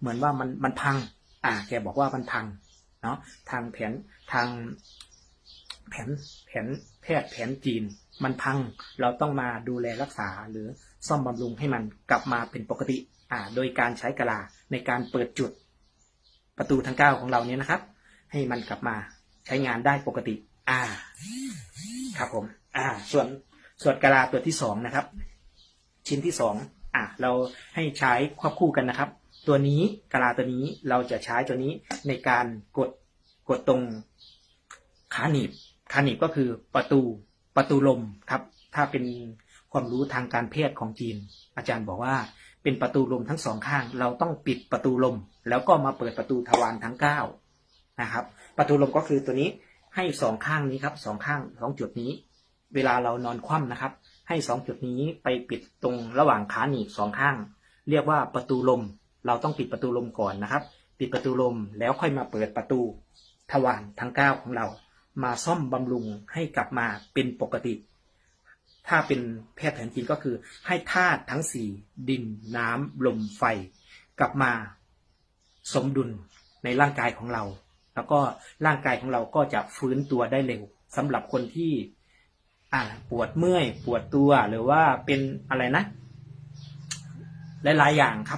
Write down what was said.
เหมือนว่ามันมันพัง อ่า แกบอกว่ามันพัง เนาะทางแผนทางแผนแผนแพทย์แผนจีน มันพัง เราต้องมาดูแลรักษาหรือซ่อมบำรุงให้มันกลับมาเป็นปกติ อ่า โดยการใช้กะลาในการเปิดจุดประตูทั้งเก้าของเราเนี่ยนะครับ ให้มันกลับมาใช้งานได้ปกติ อ่า ครับผม อ่า ส่วนส่วนกะลาตัวที่สองนะครับ ชิ้นที่สองอะเราให้ใช้ควบคู่กันนะครับ ตัวนี้กะลาตัวนี้เราจะใช้ตัวนี้ในการกดกดตรงขาหนีบขาหนีบก็คือประตูประตูลมครับ ถ้าเป็นความรู้ทางการแพทย์ของจีน อาจารย์บอกว่าเป็นประตูลมทั้งสองข้าง เราต้องปิดประตูลม แล้วก็มาเปิดประตูทวารทั้งเก้านะครับ ประตูลมก็คือตัวนี้ให้สองข้างนี้ครับสองข้างสองจุดนี้ เวลาเรานอนคว่ำนะครับ ให้สองจุดนี้ไปปิดตรงระหว่างขาหนีบสองข้าง เรียกว่าประตูลม เราต้องปิดประตูลมก่อนนะครับ ปิดประตูลมแล้วค่อยมาเปิดประตูทวารทั้งเก้าของเรา มาซ่อมบำรุงให้กลับมาเป็นปกติ ถ้าเป็นแพทย์แผนจีนก็คือ ให้ธาตุทั้งสี่ดินน้ำลมไฟ กลับมาสมดุลในร่างกายของเรา แล้วก็ร่างกายของเราก็จะฟื้นตัวได้เร็วสำหรับคนที่ปวดเมื่อย ปวดตัวหรือว่าเป็นอะไรนะ หลาย ๆ อย่างครับ